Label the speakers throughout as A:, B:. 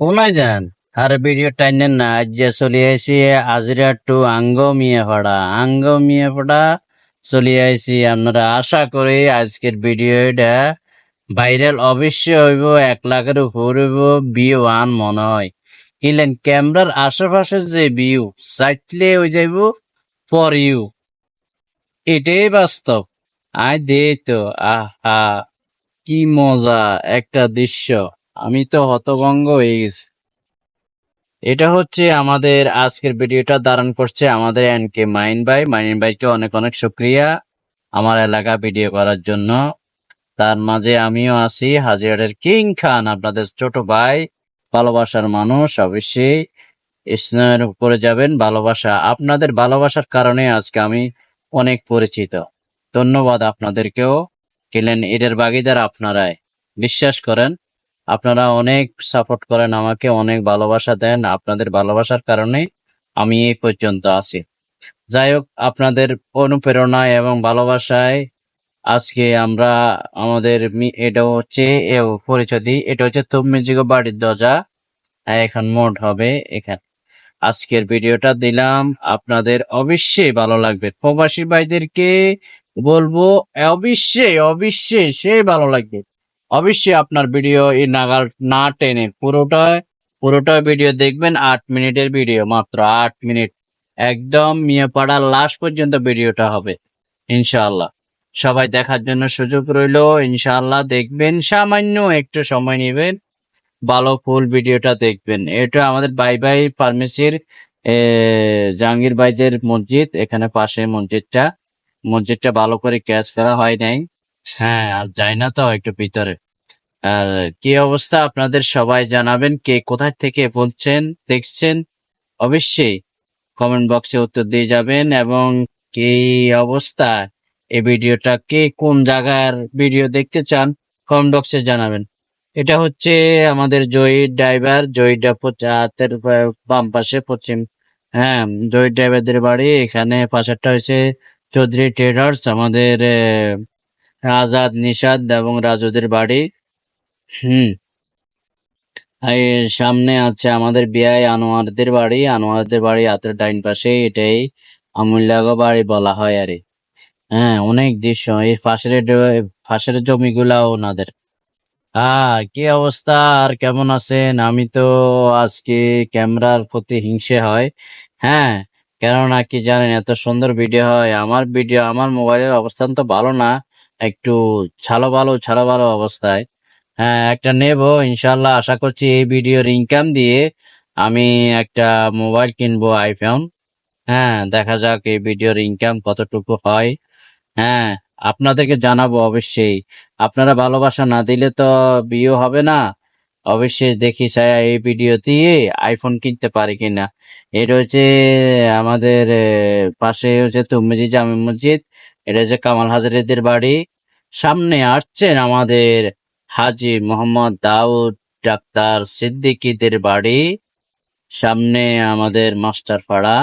A: কোনায় যান। আর ভিডিও টাইনেন না, আজ যে চলে আইসি আজিরা টু আঙ্গ মিয়ে পড়া। আঙ্গ মিয়ে পড়া চলে আইসি আপনারা আশা করি আজকের ভিডিও ভিডিওটা ভাইরাল অবশ্যই হইব, এক লাখের উপর হইব ভিউ আন মনে হয়। ইলেন, ক্যামেরার আশেপাশে যে ভিউ চাইটলে হয়ে যাইব ফর ইউ এটাই বাস্তব। আয় দে তো, আহা, কি মজা, একটা দৃশ্য। আমি তো হতভঙ্গ হয়ে গেছি। এটা হচ্ছে আমাদের আজকের ভিডিওটা ধারণ করছে আমাদের এনকে মাইন ভাই। মাইন ভাইকে অনেক অনেক শুক্রিয়া আমার এলাকা ভিডিও করার জন্য। তার মাঝে আমিও আছি হাজিরাটের কিং খান, আপনাদের ছোট ভাই, ভালোবাসার মানুষ, অবশ্যই স্নেহের উপরে যাবেন, ভালোবাসা, আপনাদের ভালোবাসার কারণে আজকে আমি অনেক পরিচিত। ধন্যবাদ আপনাদেরকেও গেলেন এদের বাগিদার আপনারাই। বিশ্বাস করেন আপনারা অনেক সাপোর্ট করেন, আমাকে অনেক ভালোবাসা দেন। আপনাদের ভালোবাসার কারণে আমি এই পর্যন্ত আছি। যাই হোক, আপনাদের অনুপ্রেরণায় এবং ভালোবাসায় আজকে আমরা আমাদের এটা হচ্ছে, এ, পরিচয় দিই। এটা হচ্ছে তুমিজিগো বাড়ির দরজা। এখন মোট হবে এখানে। আজকের ভিডিওটা দিলাম। আপনাদের অবশ্যই ভালো লাগবে। প্রবাসী ভাইদেরকে বলব, অবশ্যই অবশ্যই সে ভালো লাগবে। অবশ্যই আপনার ভিডিও এই নাগাল না টেনে পুরোটা পুরোটা ভিডিও দেখবেন, আট মিনিটের ভিডিও মাত্র, আট মিনিট। একদম মিয়াপাড়ার লাস্ট পর্যন্ত ভিডিওটা হবে, ইনশাআল্লাহ। সবাই দেখার জন্য সুযোগ রইল, ইনশাআল্লাহ দেখবেন, সামান্য একটু সময় নেবেন, ভালো ফুল ভিডিওটা দেখবেন। এটা আমাদের বাই বাই ফার্মেসির জাহাঙ্গীর ভাইদের মসজিদ, এখানে পাশে মসজিদটা। মসজিদটা ভালো করে ক্যাচ করা হয় নাই। হ্যাঁ আর যাই না তো একটু ভিতরে। আর কি অবস্থা আপনাদের সবাই জানাবেন? কে কোথায় থেকে বলছেন, দেখছেন? অবশ্যই কমেন্ট বক্সে উত্তর দিয়ে যাবেন এবং কি অবস্থা? এই ভিডিওটা কে কোন জায়গার ভিডিও দেখতে চান কমেন্ট বক্সে জানাবেন। এটা হচ্ছে আমাদের জয়ী ড্রাইভার জয়ীটা হাতের বাম পাশে পশ্চিম হ্যাঁ জয়ী ড্রাইভারদের বাড়ি। এখানে পাশেরটা হচ্ছে চৌধুরী ট্রেডার্স আমাদের আজাদ নিষাদ এবং রাজুদের বাড়ি। হুম। এই সামনে আছে আমাদের বিআই আনোয়ারদের বাড়ি। আনোয়ারদের বাড়ি হাতের ডাইন পাশে, এটাই আমুল্লাগো বাড়ি বলা হয় আরে। হ্যাঁ অনেক দৃশ্য। এই পাশের পাশের জমিগুলা ওনাদের। আহ, কি অবস্থা? আর কেমন আছেন? আমি তো আজকে ক্যামেরার প্রতি হিংসে হয়। হ্যাঁ কেননা কি জানেন, এত সুন্দর ভিডিও হয়। আমার ভিডিও, আমার মোবাইলের অবস্থান তো ভালো না। একটু ছালো ভালো ছালো ভালো অবস্থায়। হ্যাঁ একটা নেব ইনশাল্লাহ আশা করছি এই ভিডিওর ইনকাম দিয়ে আমি একটা মোবাইল কিনবো আইফোন হ্যাঁ দেখা যাক এই ভিডিওর ইনকাম কতটুকু হয়। হ্যাঁ আপনাদেরকে জানাব অবশ্যই। আপনারা ভালোবাসা না দিলে তো বিয়ে হবে না। অবশ্যই দেখি চাই এই ভিডিও দিয়ে আইফোন কিনতে পারি কিনা। এটা হচ্ছে আমাদের পাশে হচ্ছে তুমিজি জামে মসজিদ। এটা হচ্ছে কামাল হাজারিদের বাড়ি, সামনে আসছেন আমাদের হাজি মোহাম্মদ দাউদ, ডাক্তার সিদ্দিকীদের বাড়ি, সামনে আমাদের মাস্টার পাড়া।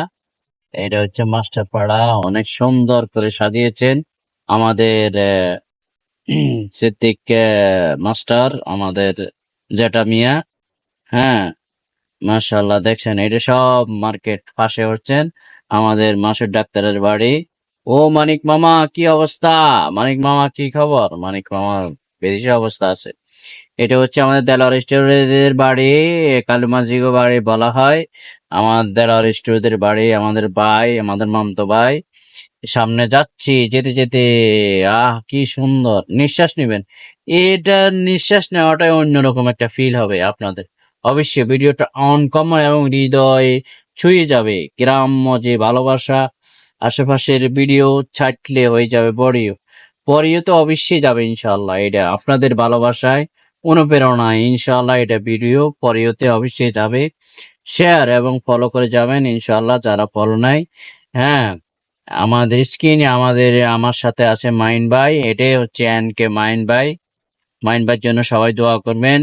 A: এটা হচ্ছে মাস্টার পাড়া, অনেক সুন্দর করে সাজিয়েছেন আমাদের সিদ্দিক মাস্টার, আমাদের জেঠা মিয়া। হ্যাঁ মাশাল্লাহ দেখছেন, এটা সব মার্কেট পাশে হচ্ছেন আমাদের মাসুর ডাক্তারের বাড়ি। ও মানিক মামা, কি অবস্থা? মানিক মামা, কি খবর? মানিক মামা বেশি অবস্থা আছে। এটা হচ্ছে আমাদের দেলোয়ার স্টোরের বাড়ি কালুমাজিগো বাড়ি বলা হয়। আমাদের দেলোয়ার স্টোরের বাড়ি, আমাদের ভাই, আমাদের মামতো ভাই। সামনে যাচ্ছি, যেতে যেতে। আহ, কি সুন্দর। নিঃশ্বাস নেবেন। এটা নিঃশ্বাস নেওয়াটাই অন্যরকম একটা ফিল হবে আপনাদের। অবশ্যই ভিডিওটা অনকমন এবং হৃদয় ছুঁয়ে যাবে। গ্রাম্য যে ভালোবাসা আশেপাশের ভিডিও ছাটলে হয়ে যাবে বড়িও। পরেও তো অবশ্যই যাবে ইনশাল্লাহ এটা আপনাদের ভালোবাসায়, অনুপ্রেরণায় ইনশাল্লাহ এটা ভিডিও পরেওতে অবশ্যই যাবে। শেয়ার এবং ফলো করে যাবেন ইনশাল্লাহ যারা ফলো নাই হ্যাঁ আমাদের স্ক্রিনে আমাদের, আমার সাথে আছে মাইন ভাই, এটাই হচ্ছে এন কে মাইন ভাই। মাইন ভাইয়ের জন্য সবাই দোয়া করবেন।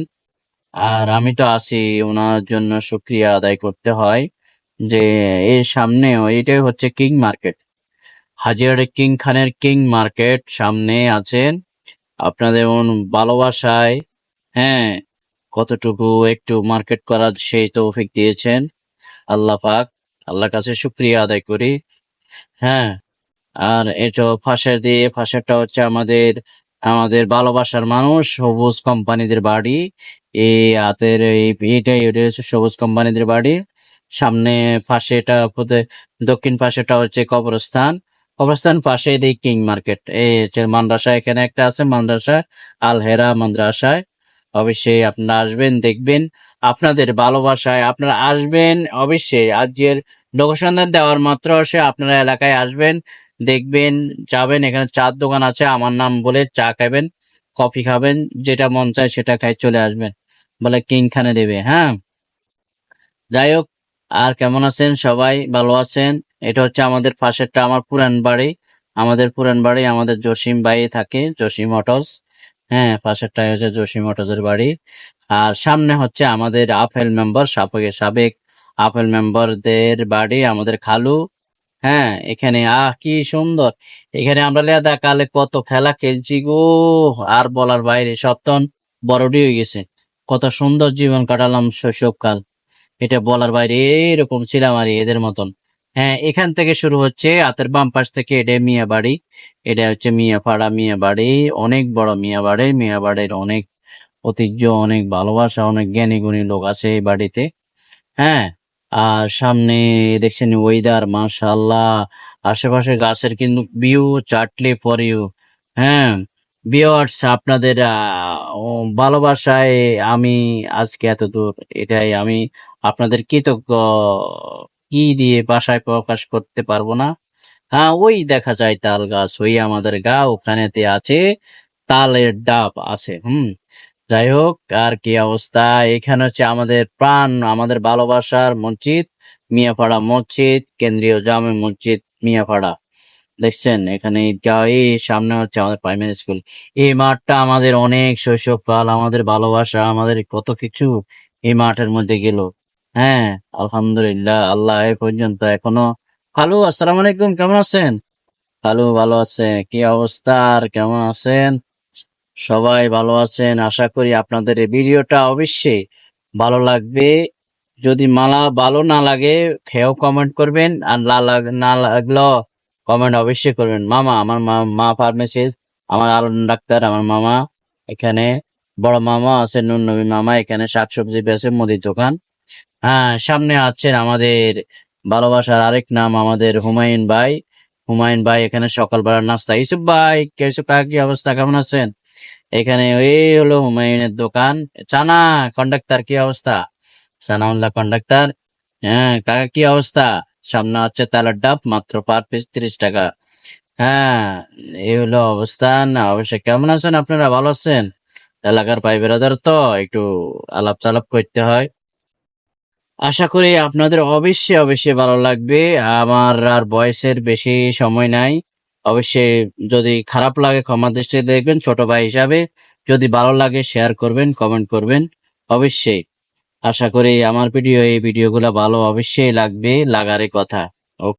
A: আর আমি তো আছি, ওনার জন্য শুক্রিয়া আদায় করতে হয়। যে এর সামনে এটাই হচ্ছে কিং মার্কেট। হাজিয়ারে কিং খানের কিং মার্কেট সামনে আছেন আপনাদের ভালোবাসায় হ্যাঁ কতটুকু একটু মার্কেট করার সেই তৌফিক দিয়েছেন। আল্লাহ পাক, আল্লাহর কাছে শুক্রিয়া আদায় করি। হ্যাঁ আর এটা ফাঁসের দিয়ে, ফাঁসেরটা হচ্ছে আমাদের আমাদের ভালোবাসার মানুষ, সবুজ কোম্পানিদের বাড়ি। এই হাতের এই, এইটাই হচ্ছে সবুজ কোম্পানিদের বাড়ি। সামনে পাশে এটা দক্ষিণ পাশেটা হচ্ছে কবরস্থান। কবরস্থান পাশে এই কিং মার্কেট। এই হচ্ছে মাদ্রাসা, এখানে একটা আছে মাদ্রাসা আল হেরা মাদ্রাসায়। অবশ্যই আপনারা আসবেন, দেখবেন। আপনাদের ভালোবাসায় আপনারা আসবেন, অবশ্যই। আজকের লোকেশন দেওয়ার মাত্র সে আপনারা এলাকায় আসবেন, দেখবেন, যাবেন। এখানে চার দোকান আছে, আমার নাম বলে চা খাবেন, কফি খাবেন, যেটা মন চায় সেটা খাই চলে আসবেন। বলে কিং খানে দেবে হ্যাঁ? যাই হোক আর কেমন আছেন সবাই? ভালো আছেন? এটা হচ্ছে আমাদের পাশেরটা আমার পুরান বাড়ি। আমাদের পুরান বাড়ি আমাদের জসিম ভাই থাকে, জসিম অটোস। হ্যাঁ পাশেরটা হচ্ছে জসিম অটোসের বাড়ি। আর সামনে হচ্ছে আমাদের আপেল মেম্বার সাবেক সাবেক আপেল মেম্বারদের বাড়ি, আমাদের খালু। হ্যাঁ এখানে, আহ, কি সুন্দর। এখানে আমরা লেদা কালে কত খেলা খেলছি গো। আর বলার বাইরে সপ্তন বড়ডি হয়ে গেছে। কত সুন্দর জীবন কাটালাম শৈশবকাল। এটা বলার বাইরে এরকম ছিলাম আর এদের মতন। হ্যাঁ এখান থেকে শুরু হচ্ছে হাতের বাম পাশ থেকে এটা মিয়া বাড়ি। এটা হচ্ছে মিয়া পাড়া মিয়া বাড়ি। অনেক বড় মিয়া বাড়ি। মিয়া বাড়ির অনেক ঐতিহ্য, অনেক ভালোবাসা, অনেক জ্ঞানী গুণী লোক আছে এই বাড়িতে। হ্যাঁ আর সামনে দেখছেন ওয়েদার মাশাল্লাহ আশেপাশে গাছের কিন্তু ভিউ চাটলে ফর ইউ হ্যাঁ ভিউয়ার্স আপনাদের ভালোবাসায় আমি আজকে এত দূর এটাই, আমি আপনাদের কৃতজ্ঞ কি দিয়ে বাসায় প্রকাশ করতে পারব না। হ্যাঁ ওই দেখা যায় তাল গাছ, ওই আমাদের গা ওখানেতে আছে, তালের ডাব আছে, হুম। যাই হোক, আর কি অবস্থা? এখানে হচ্ছে আমাদের প্রাণ, আমাদের ভালোবাসার মসজিদ, মিয়াপাড়া মসজিদ, কেন্দ্রীয় জামে মসজিদ, মিয়াপাড়া। দেখছেন? এখানে ঈদগাহ এই সামনে হচ্ছে আমাদের প্রাইমারি স্কুল এই মাঠটা আমাদের অনেক শৈশবকাল, আমাদের ভালোবাসা, আমাদের কত কিছু এই মাঠের মধ্যে গেল। হ্যাঁ আলহামদুলিল্লাহ, আল্লাহ এ পর্যন্ত এখনও হ্যালো আসসালামু আলাইকুম, কেমন আছেন? হ্যালো ভালো আছে। কি অবস্থা আর কেমন আছেন? সবাই ভালো আছেন। আশা করি আপনাদের এই ভিডিওটা অবশ্যই ভালো লাগবে। যদি মালা ভালো না লাগে, খেয়েও কমেন্ট করবেন। আর না লাগ- না লাগলেও কমেন্ট অবশ্যই করবেন। মামা, আমার মা ফার্মেসির আমার আলম ডাক্তার, আমার মামা এখানে, বড় মামা আছে, নুন নবী মামা, এখানে শাকসবজি বেচে মুদির দোকান। হ্যাঁ সামনে আছেন আমাদের ভালোবাসার আরেক নাম, আমাদের হুমায়ুন ভাই। হুমায়ুন ভাই এখানে সকালবেলার নাস্তা। ইসুফ ভাই ইসুফ কাকা, কি অবস্থা? কেমন আছেন? এখানে এই হলো হুমায়ুনের দোকান। চানা কন্ডাক্টর কি অবস্থা? সানাউল্লাহ কন্ডাক্টর হ্যাঁ কাকা, কি অবস্থা? সামনে হচ্ছে তালার ডাব, মাত্র পার পিস তিরিশ টাকা। হ্যাঁ এই হলো অবস্থান অবশ্যই। কেমন আছেন আপনারা? ভালো আছেন? এলাকার ভাই বেরাদার তো, একটু আলাপ চালাপ করতে হয়। আশা করি আপনাদের অবশ্যই অবশ্যই ভালো লাগবে। আমার আর বয়সের বেশি সময় নাই। অবশ্যই যদি খারাপ লাগে ক্ষমা দৃষ্টিতে দেখবেন, ছোট ভাই হিসাবে। যদি ভালো লাগে শেয়ার করবেন কমেন্ট করবেন। অবশ্যই। আশা করি আমার ভিডিও এই ভিডিওগুলো ভালো অবশ্যই লাগবে লাগারই কথা।